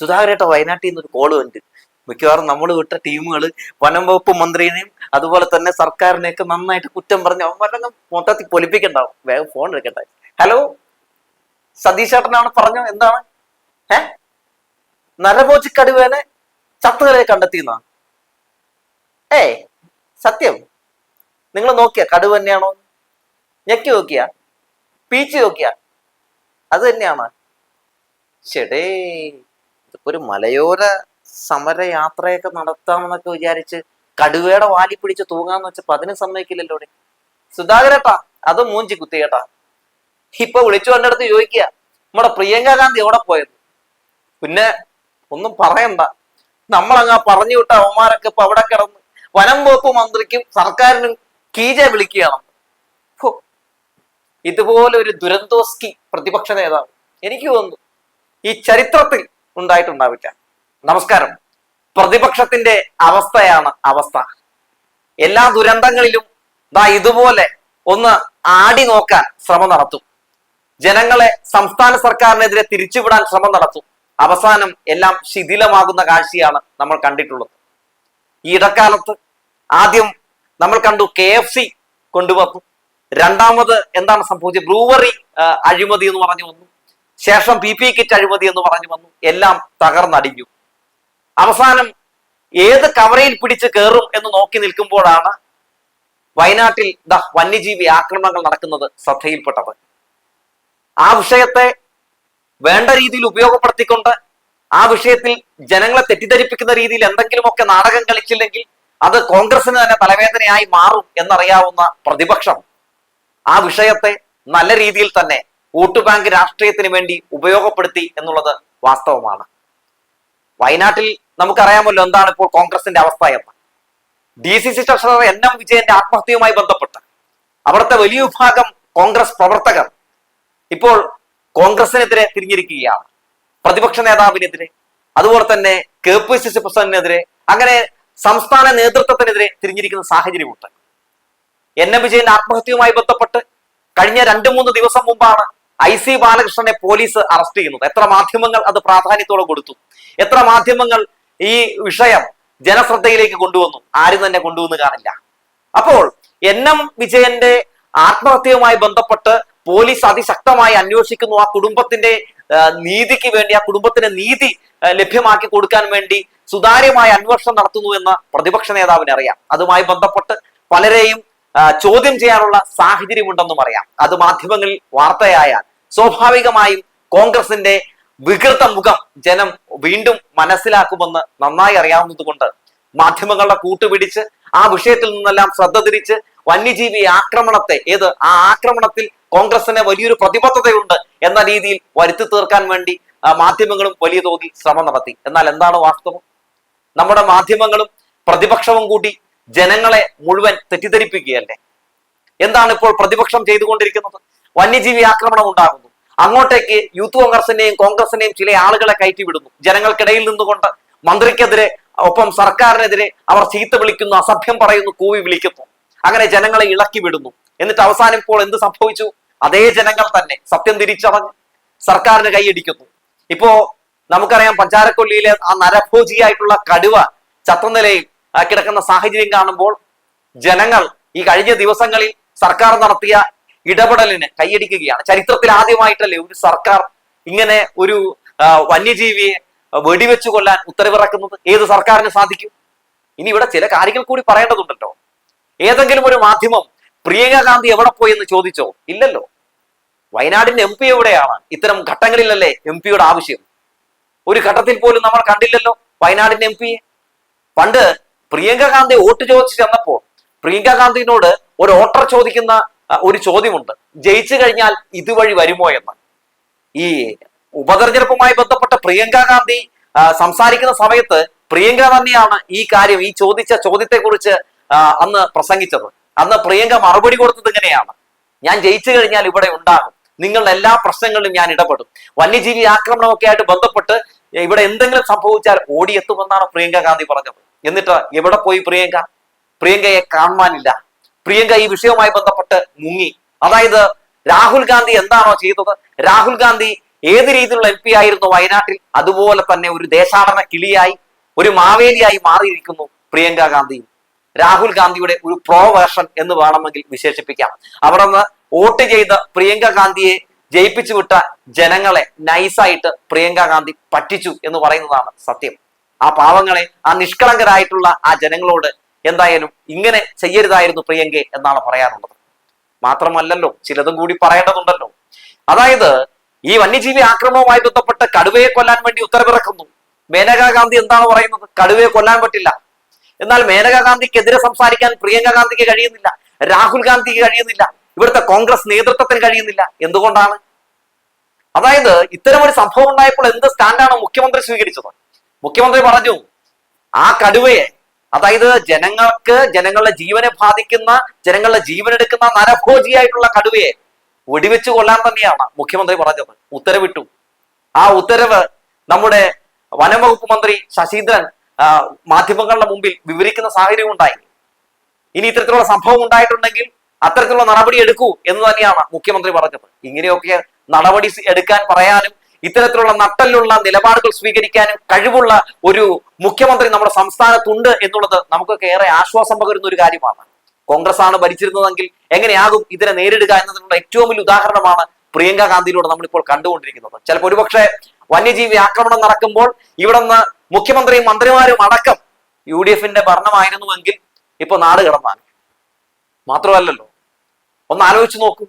സുധാകരേട്ട വയനാട്ടിൽ നിന്ന് ഒരു കോൾ ഉണ്ട് മിക്കവാറും നമ്മൾ വിട്ട ടീമുകൾ വനം വകുപ്പ് മന്ത്രിനെയും അതുപോലെ തന്നെ സർക്കാരിനെയൊക്കെ നന്നായിട്ട് കുറ്റം പറഞ്ഞ് അവന്മാരൊക്കെ മൊത്തത്തിൽ പൊലിപ്പിക്കണ്ടാവും. വേഗം ഫോൺ എടുക്കട്ടെ. ഹലോ സതീഷ് ചേട്ടനാണ് പറഞ്ഞു എന്താണ്? ഏ? നരഭോജി കടുവേനെ ചത്തുകളെ കണ്ടെത്തിയെന്നാ? ഏ സത്യം. നിങ്ങൾ നോക്കിയ കടുവ തന്നെയാണോ? ഞെക്കി നോക്കിയ? പീച്ച് നോക്കിയ? അത് തന്നെയാണ്? ഇതിപ്പോ ഒരു മലയോര സമരയാത്രയൊക്കെ നടത്താമെന്നൊക്കെ വിചാരിച്ച് കടുവയുടെ വാലി പിടിച്ച് തൂങ്ങാന്ന് വെച്ചപ്പോ അതിന് സമ്മതിക്കില്ലല്ലോ. സുധാകരേട്ടാ അത് മൂഞ്ചി കുത്തി കേട്ടാ. ഇപ്പൊ വിളിച്ചു എന്റെ അടുത്ത് ചോദിക്കുക നമ്മുടെ പ്രിയങ്ക ഗാന്ധി എവിടെ പോയത്? പിന്നെ ഒന്നും പറയണ്ട. നമ്മളങ്ങ് പറഞ്ഞു വിട്ട അവന്മാരൊക്കെ ഇപ്പൊ അവിടെ കിടന്ന് വനം വകുപ്പ് മന്ത്രിക്കും സർക്കാരിനും കീജ വിളിക്കുകയാണ്. ഇതുപോലെ ഒരു ദുരന്തോസ്കി പ്രതിപക്ഷ നേതാവ്. എനിക്ക് തോന്നുന്നു ഈ ചരിത്രത്തിൽ ഉണ്ടായിട്ടുണ്ടാവില്ല. നമസ്കാരം. പ്രതിപക്ഷത്തിന്റെ അവസ്ഥയാണ് അവസ്ഥ. എല്ലാ ദുരന്തങ്ങളിലും ദാ ഇതുപോലെ ഒന്ന് ആടി നോക്കാൻ ശ്രമം നടത്തും. ജനങ്ങളെ സംസ്ഥാന സർക്കാരിനെതിരെ തിരിച്ചുവിടാൻ ശ്രമം നടത്തും. അവസാനം എല്ലാം ശിഥിലമാകുന്ന കാഴ്ചയാണ് നമ്മൾ കണ്ടിട്ടുള്ളത്. ഈ ഇടക്കാലത്ത് ആദ്യം നമ്മൾ കണ്ടു കെ എഫ് സി കൊണ്ടുവന്നു. രണ്ടാമത് എന്താണ് സംഭവിച്ചത്? ബ്രൂവറി അഴിമതി എന്ന് പറഞ്ഞു വന്നു. ശേഷം പി പി കിറ്റ് അഴിമതി എന്ന് പറഞ്ഞു വന്നു. എല്ലാം തകർന്നടിഞ്ഞു. അവസാനം ഏത് കവറയിൽ പിടിച്ച് കയറും എന്ന് നോക്കി നിൽക്കുമ്പോഴാണ് വയനാട്ടിൽ ദ വന്യജീവി ആക്രമണങ്ങൾ നടക്കുന്നത് ശ്രദ്ധയിൽപ്പെട്ടത്. ആ വിഷയത്തെ വേണ്ട രീതിയിൽ ഉപയോഗപ്പെടുത്തിക്കൊണ്ട് ആ വിഷയത്തിൽ ജനങ്ങളെ തെറ്റിദ്ധരിപ്പിക്കുന്ന രീതിയിൽ എന്തെങ്കിലുമൊക്കെ നാടകം കളിച്ചില്ലെങ്കിൽ അത് കോൺഗ്രസിന് തന്നെ തലവേദനയായി മാറും എന്നറിയാവുന്ന പ്രതിപക്ഷം ആ വിഷയത്തെ നല്ല രീതിയിൽ തന്നെ വോട്ട് ബാങ്ക് രാഷ്ട്രീയത്തിന് വേണ്ടി ഉപയോഗപ്പെടുത്തി എന്നുള്ളത് വാസ്തവമാണ്. വയനാട്ടിൽ നമുക്കറിയാമല്ലോ എന്താണ് ഇപ്പോൾ കോൺഗ്രസിന്റെ അവസ്ഥ എന്ന് D C C treasurer N M വിജയന്റെ ആത്മഹത്യയുമായി ബന്ധപ്പെട്ട് അവിടുത്തെ വലിയ വിഭാഗം കോൺഗ്രസ് പ്രവർത്തകർ ഇപ്പോൾ കോൺഗ്രസിനെതിരെ തിരിഞ്ഞിരിക്കുകയാണ്. പ്രതിപക്ഷ നേതാവിനെതിരെ അതുപോലെ തന്നെ കെ പി സി സി പ്രസിഡന്റിനെതിരെ അങ്ങനെ സംസ്ഥാന നേതൃത്വത്തിനെതിരെ തിരിഞ്ഞിരിക്കുന്ന സാഹചര്യമുണ്ട്. എൻ എം വിജയന്റെ ആത്മഹത്യയുമായി ബന്ധപ്പെട്ട് കഴിഞ്ഞ രണ്ട് മൂന്ന് ദിവസം മുമ്പാണ് ഐ സി ബാലകൃഷ്ണനെ പോലീസ് അറസ്റ്റ് ചെയ്യുന്നത്. എത്ര മാധ്യമങ്ങൾ അത് പ്രാധാന്യത്തോടെ കൊടുത്തു? എത്ര മാധ്യമങ്ങൾ ഈ വിഷയം ജനശ്രദ്ധയിലേക്ക് കൊണ്ടുവന്നു? ആരും തന്നെ കൊണ്ടുവന്ന് കാണില്ല. അപ്പോൾ എൻ എം വിജയന്റെ ആത്മഹത്യയുമായി ബന്ധപ്പെട്ട് പോലീസ് അതിശക്തമായി അന്വേഷിക്കുന്നു. ആ കുടുംബത്തിന്റെ നീതിക്ക് വേണ്ടി ആ കുടുംബത്തിന് നീതി ലഭ്യമാക്കി കൊടുക്കാൻ വേണ്ടി സുതാര്യമായ അന്വേഷണം നടത്തുന്നു എന്ന് പ്രതിപക്ഷ നേതാവിന് അറിയാം. അതുമായി ബന്ധപ്പെട്ട് പലരെയും ചോദ്യം ചെയ്യാനുള്ള സാഹചര്യമുണ്ടെന്നും അറിയാം. അത് മാധ്യമങ്ങളിൽ വാർത്തയായാൽ സ്വാഭാവികമായും കോൺഗ്രസിന്റെ വികൃത മുഖം ജനം വീണ്ടും മനസ്സിലാക്കുമെന്ന് നന്നായി അറിയാവുന്നതുകൊണ്ട് മാധ്യമങ്ങളുടെ കൂട്ടുപിടിച്ച് ആ വിഷയത്തിൽ നിന്നെല്ലാം ശ്രദ്ധ തിരിച്ച് വന്യജീവി ആക്രമണത്തെ ഏത് ആ ആക്രമണത്തിൽ കോൺഗ്രസിന് വലിയൊരു പ്രതിബദ്ധതയുണ്ട് എന്ന രീതിയിൽ വരുത്തി തീർക്കാൻ വേണ്ടി മാധ്യമങ്ങളും വലിയ തോതിൽ ശ്രമം നടത്തി. എന്നാൽ എന്താണ് വാസ്തവം? നമ്മുടെ മാധ്യമങ്ങളും പ്രതിപക്ഷവും കൂടി ജനങ്ങളെ മുഴുവൻ തെറ്റിദ്ധരിപ്പിക്കുകയല്ലേ? എന്താണ് ഇപ്പോൾ പ്രതിപക്ഷം ചെയ്തുകൊണ്ടിരിക്കുന്നത്? വന്യജീവി ആക്രമണം ഉണ്ടാകുന്നു. അങ്ങോട്ടേക്ക് യൂത്ത് കോൺഗ്രസിന്റെയും കോൺഗ്രസിന്റെയും ചില ആളുകളെ കയറ്റി വിടുന്നു. ജനങ്ങൾക്കിടയിൽ നിന്നുകൊണ്ട് മന്ത്രിക്കെതിരെ ഒപ്പം സർക്കാരിനെതിരെ അവർ ചീത്ത വിളിക്കുന്നു അസഭ്യം പറയുന്നു കൂവി വിളിക്കുന്നു. അങ്ങനെ ജനങ്ങളെ ഇളക്കി വിടുന്നു. എന്നിട്ട് അവസാനം ഇപ്പോൾ എന്ത് സംഭവിച്ചു? അതേ ജനങ്ങൾ തന്നെ സത്യം തിരിച്ചറിഞ്ഞ് സർക്കാരിന് കൈയടിക്കുന്നു. ഇപ്പോ നമുക്കറിയാം പഞ്ചാരക്കൊല്ലിയിലെ ആ നരഭോജിയായിട്ടുള്ള കടുവ ചത്തനിലയിൽ കിടക്കുന്ന സാഹചര്യം കാണുമ്പോൾ ജനങ്ങൾ ഈ കഴിഞ്ഞ ദിവസങ്ങളിൽ സർക്കാർ നടത്തിയ ഇടപെടലിന് കൈയടിക്കുകയാണ്. ചരിത്രത്തിൽ ആദ്യമായിട്ടല്ലേ ഒരു സർക്കാർ ഇങ്ങനെ ഒരു വന്യജീവിയെ വെടിവെച്ചു കൊല്ലാൻ ഉത്തരവിറക്കുന്നത്? ഏത് സർക്കാരിന് സാധിക്കും? ഇനി ഇവിടെ ചില കാര്യങ്ങൾ കൂടി പറയേണ്ടതുണ്ടല്ലോ. ഏതെങ്കിലും ഒരു മാധ്യമം പ്രിയങ്ക ഗാന്ധി എവിടെ പോയി എന്ന് ചോദിച്ചോ? ഇല്ലല്ലോ. വയനാടിന്റെ എം പി എവിടെയാണ്? ഇത്തരം ഘട്ടങ്ങളിലല്ലേ എം പിയുടെ ആവശ്യം. ഒരു ഘട്ടത്തിൽ പോലും നമ്മൾ കണ്ടില്ലല്ലോ വയനാടിന്റെ എം പിയെ. പണ്ട് പ്രിയങ്ക ഗാന്ധി വോട്ട് ചോദിച്ചു ചെന്നപ്പോൾ പ്രിയങ്ക ഗാന്ധിനോട് ഒരു ഓട്ടർ ചോദിക്കുന്ന ഒരു ചോദ്യമുണ്ട്. ജയിച്ചു കഴിഞ്ഞാൽ ഇതുവഴി വരുമോ എന്ന്. ഈ ഉപതെരഞ്ഞെടുപ്പുമായി ബന്ധപ്പെട്ട പ്രിയങ്ക ഗാന്ധി സംസാരിക്കുന്ന സമയത്ത് പ്രിയങ്ക തന്നെയാണ് ഈ കാര്യം ഈ ചോദിച്ച ചോദ്യത്തെ കുറിച്ച് അന്ന് പ്രസംഗിച്ചത്. അന്ന് പ്രിയങ്ക മറുപടി കൊടുത്തത് ഇങ്ങനെയാണ്. ഞാൻ ജയിച്ചു കഴിഞ്ഞാൽ ഇവിടെ ഉണ്ടാകും. നിങ്ങളുടെ എല്ലാ പ്രശ്നങ്ങളിലും ഞാൻ ഇടപെടും. വന്യജീവി ആക്രമണമൊക്കെ ആയിട്ട് ബന്ധപ്പെട്ട് ഇവിടെ എന്തെങ്കിലും സംഭവിച്ചാൽ ഓടിയെത്തുമെന്നാണ് പ്രിയങ്ക ഗാന്ധി പറഞ്ഞത്. എന്നിട്ട് എവിടെ പോയി പ്രിയങ്ക? പ്രിയങ്കയെ കാണുവാനില്ല. പ്രിയങ്ക ഈ വിഷയവുമായി ബന്ധപ്പെട്ട് മുങ്ങി. അതായത് രാഹുൽ ഗാന്ധി എന്താണോ ചെയ്തത്? രാഹുൽ ഗാന്ധി ഏത് രീതിയിലുള്ള എം പി ആയിരുന്നു വയനാട്ടിൽ? അതുപോലെ തന്നെ ഒരു ദേശാടന കിളിയായി ഒരു മാവേലിയായി മാറിയിരിക്കുന്നു പ്രിയങ്ക ഗാന്ധി. രാഹുൽ ഗാന്ധിയുടെ ഒരു പ്രോ വേർഷൻ എന്ന് വേണമെങ്കിൽ വിശേഷിപ്പിക്കാം. അവിടെ നിന്ന് വോട്ട് ചെയ്ത പ്രിയങ്ക ഗാന്ധിയെ ജയിപ്പിച്ചു വിട്ട ജനങ്ങളെ നൈസായിട്ട് പ്രിയങ്ക ഗാന്ധി പറ്റിച്ചു എന്ന് പറയുന്നതാണ് സത്യം. ആ പാവങ്ങളെ ആ നിഷ്കളങ്കരായിട്ടുള്ള ആ ജനങ്ങളോട് എന്തായാലും ഇങ്ങനെ ചെയ്യരുതായിരുന്നു പ്രിയങ്കെ എന്നാണ് പറയാനുള്ളത്. മാത്രമല്ലല്ലോ ചിലതും കൂടി പറയേണ്ടതുണ്ടല്ലോ. അതായത് ഈ വന്യജീവി ആക്രമണവുമായി ബന്ധപ്പെട്ട് കടുവയെ കൊല്ലാൻ വേണ്ടി ഉത്തരവിറക്കുന്നു. മേനകാ ഗാന്ധി എന്താണ് പറയുന്നത്? കടുവയെ കൊല്ലാൻ പറ്റില്ല. എന്നാൽ മേനകാ ഗാന്ധിക്കെതിരെ സംസാരിക്കാൻ പ്രിയങ്ക ഗാന്ധിക്ക് കഴിയുന്നില്ല. രാഹുൽ ഗാന്ധിക്ക് കഴിയുന്നില്ല. ഇവിടുത്തെ കോൺഗ്രസ് നേതൃത്വത്തിന് കഴിയുന്നില്ല. എന്തുകൊണ്ടാണ്? അതായത് ഇത്തരം ഒരു സംഭവം ഉണ്ടായപ്പോൾ എന്ത് സ്റ്റാൻഡാണ് മുഖ്യമന്ത്രി സ്വീകരിച്ചത്? മുഖ്യമന്ത്രി പറഞ്ഞു ആ കടുവയെ അതായത് ജനങ്ങൾക്ക് ജനങ്ങളുടെ ജീവനെ ബാധിക്കുന്ന ജനങ്ങളുടെ ജീവനെടുക്കുന്ന നരഭോജിയായിട്ടുള്ള കടുവയെ വെടിവെച്ച് കൊള്ളാൻ തന്നെയാണ് മുഖ്യമന്ത്രി പറഞ്ഞത്. ഉത്തരവിട്ടു. ആ ഉത്തരവ് നമ്മുടെ വനംവകുപ്പ് മന്ത്രി ശശീന്ദ്രൻ മാധ്യമങ്ങളുടെ മുമ്പിൽ വിവരിക്കുന്ന സാഹചര്യം ഉണ്ടായി. ഇനി ഇത്തരത്തിലുള്ള സംഭവം ഉണ്ടായിട്ടുണ്ടെങ്കിൽ അത്തരത്തിലുള്ള നടപടി എടുക്കൂ എന്ന് തന്നെയാണ് മുഖ്യമന്ത്രി പറഞ്ഞത്. ഇങ്ങനെയൊക്കെ നടപടി എടുക്കാൻ പറയാനും ഇത്തരത്തിലുള്ള നട്ടലുള്ള നിലപാടുകൾ സ്വീകരിക്കാനും കഴിവുള്ള ഒരു മുഖ്യമന്ത്രി നമ്മുടെ സംസ്ഥാനത്തുണ്ട് എന്നുള്ളത് നമുക്കൊക്കെ ഏറെ ആശ്വാസം പകരുന്ന ഒരു കാര്യമാണ്. കോൺഗ്രസ് ആണ് ഭരിച്ചിരുന്നതെങ്കിൽ എങ്ങനെയാകും ഇതിനെ നേരിടുക എന്നതിനുള്ള ഏറ്റവും വലിയ ഉദാഹരണമാണ് പ്രിയങ്ക ഗാന്ധിയിലൂടെ നമ്മളിപ്പോൾ കണ്ടുകൊണ്ടിരിക്കുന്നത്. ചിലപ്പോൾ ഒരുപക്ഷെ വന്യജീവി ആക്രമണം നടക്കുമ്പോൾ ഇവിടെ നിന്ന് മുഖ്യമന്ത്രിയും മന്ത്രിമാരും അടക്കം യു ഡി എഫിന്റെ ഭരണമായിരുന്നുവെങ്കിൽ ഇപ്പൊ നാട് കിടന്നാണ്. മാത്രമല്ലല്ലോ ഒന്ന് ആലോചിച്ച് നോക്കൂ.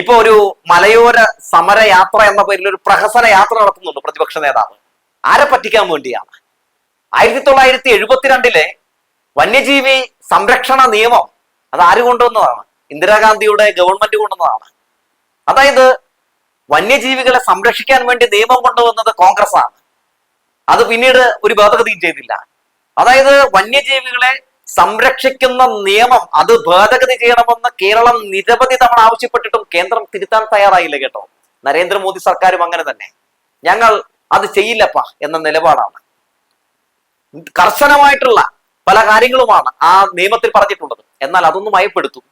ഇപ്പൊ ഒരു മലയോര സമരയാത്ര എന്ന പേരിൽ ഒരു പ്രഹസന യാത്ര നടത്തുന്നുണ്ട് പ്രതിപക്ഷ നേതാവ്. ആരെ പറ്റിക്കാൻ വേണ്ടിയാണ്? ആയിരത്തി തൊള്ളായിരത്തി എഴുപത്തിരണ്ടിലെ വന്യജീവി സംരക്ഷണ നിയമം അത് ആര് കൊണ്ടുവന്നതാണ്? ഇന്ദിരാഗാന്ധിയുടെ ഗവൺമെന്റ് കൊണ്ടുവന്നതാണ്. അതായത് വന്യജീവികളെ സംരക്ഷിക്കാൻ വേണ്ടി നിയമം കൊണ്ടുവന്നത് കോൺഗ്രസ് ആണ് അത് പിന്നീട് ഒരു ഭേദഗതിയും ചെയ്തില്ല. അതായത് വന്യജീവികളെ സംരക്ഷിക്കുന്ന നിയമം അത് ഭേദഗതി ചെയ്യണമെന്ന് കേരളം നിരവധി തവണ ആവശ്യപ്പെട്ടിട്ടും കേന്ദ്രം തിരുത്താൻ തയ്യാറായില്ല കേട്ടോ. നരേന്ദ്രമോദി സർക്കാരും അങ്ങനെ തന്നെ. ഞങ്ങൾ അത് ചെയ്യില്ലപ്പ എന്ന നിലപാടാണ്. കർശനമായിട്ടുള്ള പല കാര്യങ്ങളുമാണ് ആ നിയമത്തിൽ പറഞ്ഞിട്ടുള്ളത്. എന്നാൽ അതൊന്നും മയപ്പെടുത്തും.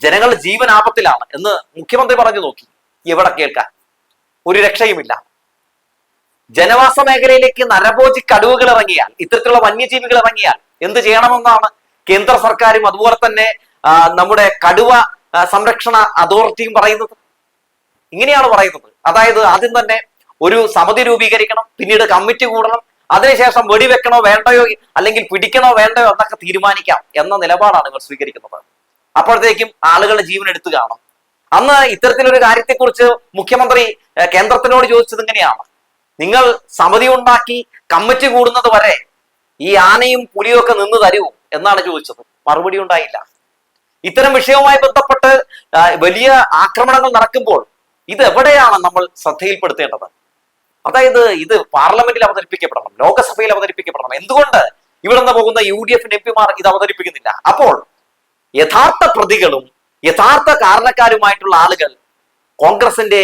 ജനങ്ങളുടെ ജീവൻ ആപത്തിലാണ് എന്ന് മുഖ്യമന്ത്രി പറഞ്ഞു നോക്കി. എവിടെ കേൾക്കാൻ ഒരു രക്ഷയുമില്ല. ജനവാസ മേഖലയിലേക്ക് നരഭോജി കടുവകൾ ഇറങ്ങിയാൽ ഇത്തരത്തിലുള്ള വന്യജീവികൾ ഇറങ്ങിയാൽ എന്ത് ചെയ്യണമെന്നാണ് കേന്ദ്ര സർക്കാരും അതുപോലെ തന്നെ നമ്മുടെ കടുവ സംരക്ഷണ അതോറിറ്റിയും പറയുന്നത്. ഇങ്ങനെയാണ് പറയുന്നത്. അതായത് ആദ്യം തന്നെ ഒരു സമിതി രൂപീകരിക്കണം പിന്നീട് കമ്മിറ്റി കൂടണം അതിനുശേഷം വെടിവെക്കണോ വേണ്ടയോ അല്ലെങ്കിൽ പിടിക്കണോ വേണ്ടയോ എന്നൊക്കെ തീരുമാനിക്കാം എന്ന നിലപാടാണ് ഇവർ സ്വീകരിക്കുന്നത്. അപ്പോഴത്തേക്കും ആളുകളുടെ ജീവൻ എടുത്തു കാണും. അന്ന് ഇത്തരത്തിലൊരു കാര്യത്തെക്കുറിച്ച് മുഖ്യമന്ത്രി കേന്ദ്രത്തിനോട് ചോദിച്ചത് ഇങ്ങനെയാണ്. നിങ്ങൾ സമിതി ഉണ്ടാക്കി കമ്മിറ്റി കൂടുന്നത് വരെ ഈ ആനയും പുലിയും ഒക്കെ നിന്ന് തരൂ എന്നാണ് ചോദിച്ചത്. മറുപടി ഉണ്ടായില്ല. ഇത്തരം വിഷയവുമായി ബന്ധപ്പെട്ട് വലിയ ആക്രമണങ്ങൾ നടക്കുമ്പോൾ ഇത് എവിടെയാണ് നമ്മൾ ശ്രദ്ധയിൽപ്പെടുത്തേണ്ടത്? അതായത് ഇത് പാർലമെന്റിൽ അവതരിപ്പിക്കപ്പെടണം ലോകസഭയിൽ അവതരിപ്പിക്കപ്പെടണം. എന്തുകൊണ്ട് ഇവിടെ നിന്ന് പോകുന്ന യു ഡി എഫിന്റെ എം പിമാർ ഇത് അവതരിപ്പിക്കുന്നില്ല? അപ്പോൾ യഥാർത്ഥ പ്രതികളും യഥാർത്ഥ കാരണക്കാരുമായിട്ടുള്ള ആളുകൾ കോൺഗ്രസിന്റെ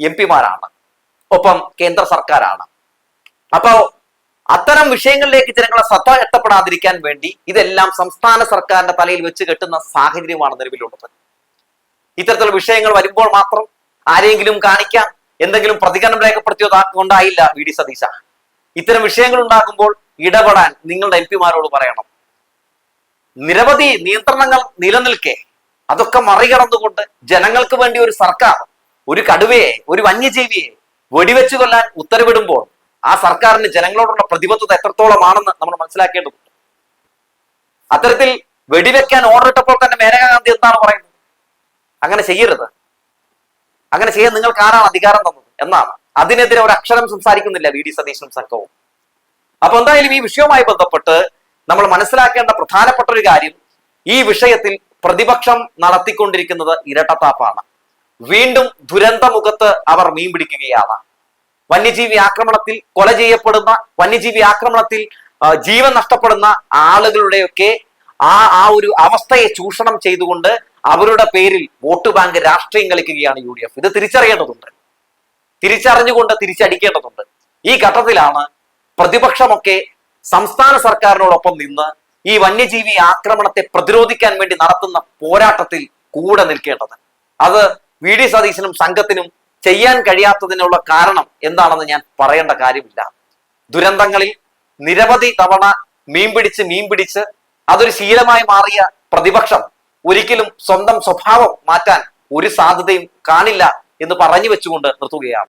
എം പിമാരാണ്. ഒപ്പം കേന്ദ്ര സർക്കാരാണ്. അപ്പോ അത്തരം വിഷയങ്ങളിലേക്ക് ജനങ്ങളെ ശ്രദ്ധ എത്തപ്പെടാതിരിക്കാൻ വേണ്ടി ഇതെല്ലാം സംസ്ഥാന സർക്കാരിന്റെ തലയിൽ വെച്ച് കെട്ടുന്ന സാഹചര്യമാണ് നിലവിലുള്ളത്. ഇത്തരത്തിലുള്ള വിഷയങ്ങൾ വരുമ്പോൾ മാത്രം ആരെങ്കിലും കാണിക്കാം എന്തെങ്കിലും പ്രതികരണം രേഖപ്പെടുത്തിയോ ഉണ്ടായില്ല വി ഡി സതീശ. ഇത്തരം വിഷയങ്ങൾ ഉണ്ടാകുമ്പോൾ ഇടപെടാൻ നിങ്ങളുടെ എം പിമാരോട് പറയണം. നിരവധി നിയന്ത്രണങ്ങൾ നിലനിൽക്കെ അതൊക്കെ മറികടന്നുകൊണ്ട് ജനങ്ങൾക്ക് വേണ്ടി ഒരു സർക്കാർ ഒരു കടുവയെ ഒരു വന്യജീവിയെ വെടിവെച്ചു കൊല്ലാൻ ഉത്തരവിടുമ്പോൾ ആ സർക്കാരിന് ജനങ്ങളോടുള്ള പ്രതിബദ്ധത എത്രത്തോളമാണെന്ന് നമ്മൾ മനസ്സിലാക്കേണ്ടതുണ്ട്. അത്തരത്തിൽ വെടിവെക്കാൻ ഓർഡർ ഇട്ടപ്പോൾ തന്നെ മേനകാ ഗാന്ധി എന്താണ് പറയുന്നത്? അങ്ങനെ ചെയ്യരുത്. അങ്ങനെ ചെയ്യാൻ നിങ്ങൾക്ക് ആരാണ് അധികാരം തന്നത് എന്നാണ്. അതിനെതിരെ ഒരു അക്ഷരം സംസാരിക്കുന്നില്ല വി ഡി സതീശനും സംഘവും. അപ്പൊ എന്തായാലും ഈ വിഷയവുമായി ബന്ധപ്പെട്ട് നമ്മൾ മനസ്സിലാക്കേണ്ട പ്രധാനപ്പെട്ട ഒരു കാര്യം ഈ വിഷയത്തിൽ പ്രതിപക്ഷം നടത്തിക്കൊണ്ടിരിക്കുന്നത് ഇരട്ടത്താപ്പാണ്. വീണ്ടും ദുരന്തമുഖത്ത് അവർ മീൻ പിടിക്കുകയാണ്. വന്യജീവി ആക്രമണത്തിൽ കൊല ചെയ്യപ്പെടുന്ന വന്യജീവി ആക്രമണത്തിൽ ജീവൻ നഷ്ടപ്പെടുന്ന ആളുകളുടെയൊക്കെ ആ ആ ഒരു അവസ്ഥയെ ചൂഷണം ചെയ്തുകൊണ്ട് അവരുടെ പേരിൽ വോട്ട് ബാങ്ക് രാഷ്ട്രീയം കളിക്കുകയാണ് യു ഡി എഫ്. ഇത് തിരിച്ചറിയേണ്ടതുണ്ട്. തിരിച്ചറിഞ്ഞുകൊണ്ട് തിരിച്ചടിക്കേണ്ടതുണ്ട്. ഈ ഘട്ടത്തിലാണ് പ്രതിപക്ഷമൊക്കെ സംസ്ഥാന സർക്കാരിനോടൊപ്പം നിന്ന് ഈ വന്യജീവി ആക്രമണത്തെ പ്രതിരോധിക്കാൻ വേണ്ടി നടത്തുന്ന പോരാട്ടത്തിൽ കൂടെ നിൽക്കേണ്ടത്. അത് വി ഡി സതീശനും സംഘത്തിനും ചെയ്യാൻ കഴിയാത്തതിനുള്ള കാരണം എന്താണെന്ന് ഞാൻ പറയേണ്ട കാര്യമില്ല. ദുരന്തങ്ങളിൽ നിരവധി തവണ മീൻ പിടിച്ച് മീൻ പിടിച്ച് അതൊരു ശീലമായി മാറിയ പ്രതിപക്ഷം ഒരിക്കലും സ്വന്തം സ്വഭാവം മാറ്റാൻ ഒരു സാധ്യതയും കാണില്ല എന്ന് പറഞ്ഞു വെച്ചുകൊണ്ട് നിർത്തുകയാണ്.